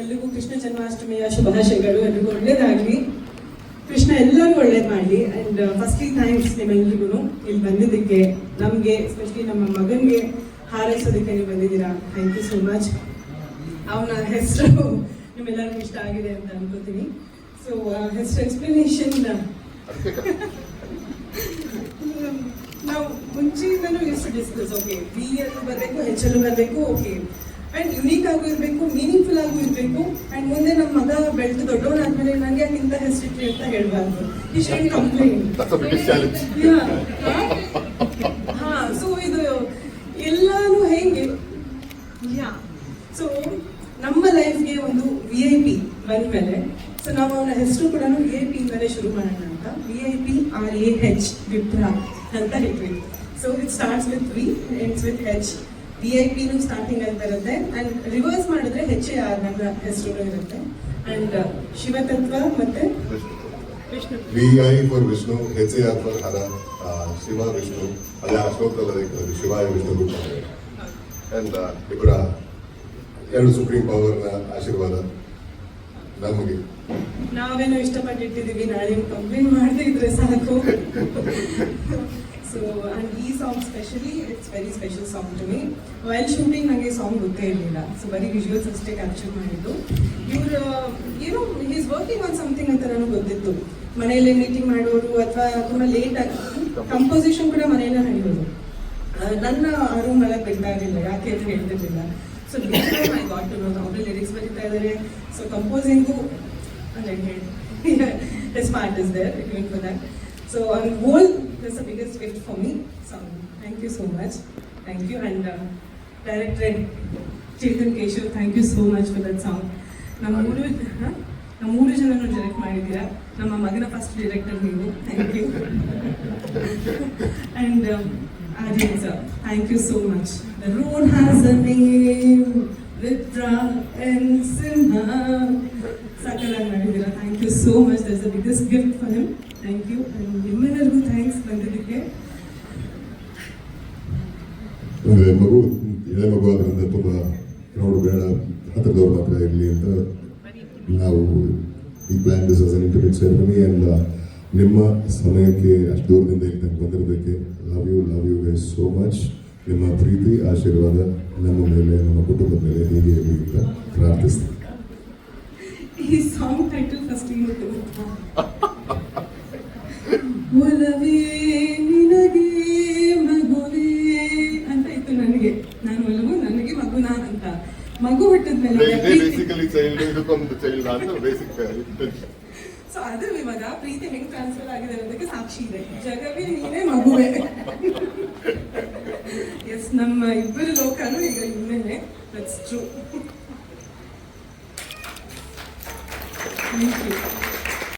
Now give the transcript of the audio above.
ಎಲ್ರಿಗೂ ಕೃಷ್ಣ ಜನ್ಮಾಷ್ಟಮಿಯ ಶುಭಾಶಯಗಳು, ಎಲ್ರಿಗೂ ಒಳ್ಳೇದಾಗ್ಲಿ. ಕೃಷ್ಣ ಎಲ್ಲರಿಗೂ ಒಳ್ಳೇದು ಮಾಡಲಿ. ಅಂಡ್ ಫಸ್ಟ್ಲಿ ಥ್ಯಾಂಕ್ಸ್ ನಿಮ್ಮೆಲ್ರಿಗೂ. ಇಲ್ಲಿ ಬಂದಿದ್ದಕ್ಕೆ ನಮಗೆ ಎಸ್ಪೆಷಲಿ ನಮ್ಮ ಮಗನಿಗೆ ಹಾರೈಸೋದಕ್ಕೆ ನೀವು ಬಂದಿದ್ದೀರಾ? ಥ್ಯಾಂಕ್ ಯು ಸೋ ಮಚ್ ಅವನ ಹೆಸರು ನಿಮ್ಮೆಲ್ಲರಿಗೂ ಇಷ್ಟ ಆಗಿದೆ ಅಂತ ಅನ್ಕೋತೀನಿ. ಸೊ ಹೆಸರು ಎಕ್ಸ್ಪ್ಲನೇಷನ್ ನಾವು ಮುಂಚೆಯಿಂದನೂ ಎಷ್ಟು ಡಿಸ್ಕಸ್ ಓಕೆ ಬಿ ಅಲ್ಲೂ ಬರಬೇಕು ಅಲ್ಲೂ ಬರಬೇಕು ಓಕೆ ಆ್ಯಂಡ್ ಯುನೀಕ್ ಆಗೂ ಇರಬೇಕು ಮೀನಿಂಗ್ಫುಲ್ ಆಗೂ ಇರಬೇಕು. ಆ್ಯಂಡ್ ಮುಂದೆ ನಮ್ಮ ಮಗ ಬೆಳೆದು ದೊಡ್ಡವನಾದ್ಮೇಲೆ ನನಗೆ ಯಾಕೆ ಇಂಥ ಹೆಸರಿಟ್ರಿ ಅಂತ ಹೇಳಬಾರ್ದು. ಈ ಶೇಡ್ ಕಂಪ್ಲೇಂಟ್. ಹಾ ಸೊ ಇದು ಎಲ್ಲಾನು ಹೇಗೆ? ಯಾ ಸೊ ನಮ್ಮ ಲೈಫ್ಗೆ ಒಂದು ವಿ ಐ ಪಿ ಬಂದ್ಮೇಲೆ ಸೊ ನಾವು ಅವನ ಹೆಸರು ಕೂಡ ವಿ ಐ ಪಿ ಮೇಲೆ ಶುರು ಮಾಡೋಣ ಅಂತ. V I P R A H Vipra ಅಂತ ಹೇಳ್ತೀವಿ. So it starts with V ends with H V I ಪಿನೂ starting ಅಂತ ಇರುತ್ತೆ ಅಂಡ್ ರಿವರ್ಸ್ ಮಾಡಿದ್ರೆ ಹೆಚ್ ಎ ಆರ್ ನನ್ನ ಹೆಸರು ಇರುತ್ತೆ. ಅಂಡ್ ಶಿವತತ್ವ ಮತ್ತೆ Vishnu. V I for Vishnu H A R for Hara Shiva Vishnu ಅದೇ ಆ ಶ್ಲೋಕದಲ್ಲಿ ಶಿವಾಯ ವಿಷ್ಣು ರೂಪ ಇವರ ಎರಡು ಸುಪ್ರೀಂ ಪವರ್ನ ಆಶೀರ್ವಾದ ನಮಗೆ. ನಾವೇನೋ ಇಷ್ಟಪಟ್ಟಿಟ್ಟಿದ್ದೀವಿ ನಾಳೆ ಕಂಪ್ಲೇಂಟ್ ಮಾಡದೇ ಇದ್ರೆ ಸಾಕು. ಸೊ ಅಂಡ್ ಈ song specially it's very special song to me while shooting ನನಗೆ ಸಾಂಗ್ ಗೊತ್ತೇ ಇರಲಿಲ್ಲ. ಸೊ ಬರೀ ವಿಜುವಲ್ಸ್ ಅಷ್ಟೇ ಕ್ಯಾಪ್ಚರ್ ಮಾಡಿದ್ದು. ಇವರು ಏನೋ ಈಸ್ ವರ್ಕಿಂಗ್ ಆನ್ ಸಮಥಿಂಗ್ ಅಂತ ನನಗೆ ಗೊತ್ತಿತ್ತು. ಮನೆಯಲ್ಲೇ ಮೀಟಿಂಗ್ ಮಾಡೋರು, ಅಥವಾ ತುಂಬ ಲೇಟ್ ಕಂಪೋಸಿಷನ್ ಕೂಡ ಮನೆಯಲ್ಲೇ ನಡೆಯೋದು ನನ್ನ ರೂಮ್ ಒಳಗೆ ಬಿಡ್ತಾ ಇರಲಿಲ್ಲ. ಯಾಕೆ ಅಂತ ಹೇಳ್ತಿರ್ಲಿಲ್ಲ. So I got to know ಅವರೇ ಲಿರಿಕ್ಸ್ ಬರೀತಾ ಇದ್ದಾರೆ. So composing smart is there it for that so on whole this the biggest gift for me so thank you so much thank you and director Chetan Keshav thank you so much for that song ನಮ್ಮ ಮೂರು? ನಮ್ಮ ಮೂರು ಜನನು direct ಮಾಡಿದ್ದೀರಾ? ನಮ್ಮ ಮಗನ first director ನೀವು. Thank you and um, Arjun sir, thank you so much. The road has a name, N and Simha. Sakalan thank you so much that's That's biggest gift for him thank you. ನಿಮ್ಮೆಲ್ಲರಿಗೂ thanks ಬಂದಿದ್ದಕ್ಕೆ ಮಗು ಎಳೆ ಮಗು ಆದ್ರಿಂದ ತುಂಬ ನೋಡು ಬೇಡ ಹತ್ರದವ್ರು ಮಾತ್ರ ಇರಲಿ ಅಂತ ನಾವು ಈ plan this as an intimate ceremony and ನಿಮ್ಮ ಸಮಯಕ್ಕೆ ಅಷ್ಟು ದೂರದಿಂದ ಇಲ್ಲಿ ತಂಗೆ ಬಂದಿರೋದಕ್ಕೆ love you love you guys so much ನಿಮ್ಮ ಪ್ರೀತಿ ಆಶೀರ್ವಾದ ನಮ್ಮ ಮೇಲೆ ನಮ್ಮ ಕುಟುಂಬದ ಮೇಲೆ ಹೀಗೆ ಇರಲಿ ಅಂತ ಪ್ರಾರ್ಥಿಸ್ತೀನಿ. ಈ ಸಾಂಗ್ ಟೈಟಲ್ ಫಸ್ಟ್ ಒಲವೇ ನಿನಗೆ ಮಗುವೇ ಅಂತ ಇತ್ತು ನನಗೆ. ನಾನು ಒಲವು ನನಗೆ ಮಗು ನಾನು ಅಂತ. ಮಗು ಹುಟ್ಟಿದ್ಮೇಲೆ ಬೇಸಿಕಲಿ ಚೈಲ್ಡ್ ಇದಕ್ಕೊಂದು ಚೈಲ್ಡ್ ಅಂತ ಬೇಸಿಕ್ ಇಂಟೆನ್ಷನ್ ಸೊ ಅದು ಇವಾಗ ಪ್ರೀತಿ ಹೆಂಗ್ ಟ್ರಾನ್ಸ್ಫರ್ ಆಗಿದೆ ಅನ್ನೋದಕ್ಕೆ ಸಾಕ್ಷಿ ಇದೆ. ಜಗವೇ ನೀನೇ ಮಗುವೆ. ನಮ್ಮ ಇಬ್ಬರು ಲೋಕನು ಈಗ ಇನ್ಮೇಲೆ ದಟ್ಸ್ ಟ್ರೂ ಥ್ಯಾಂಕ್ ಯು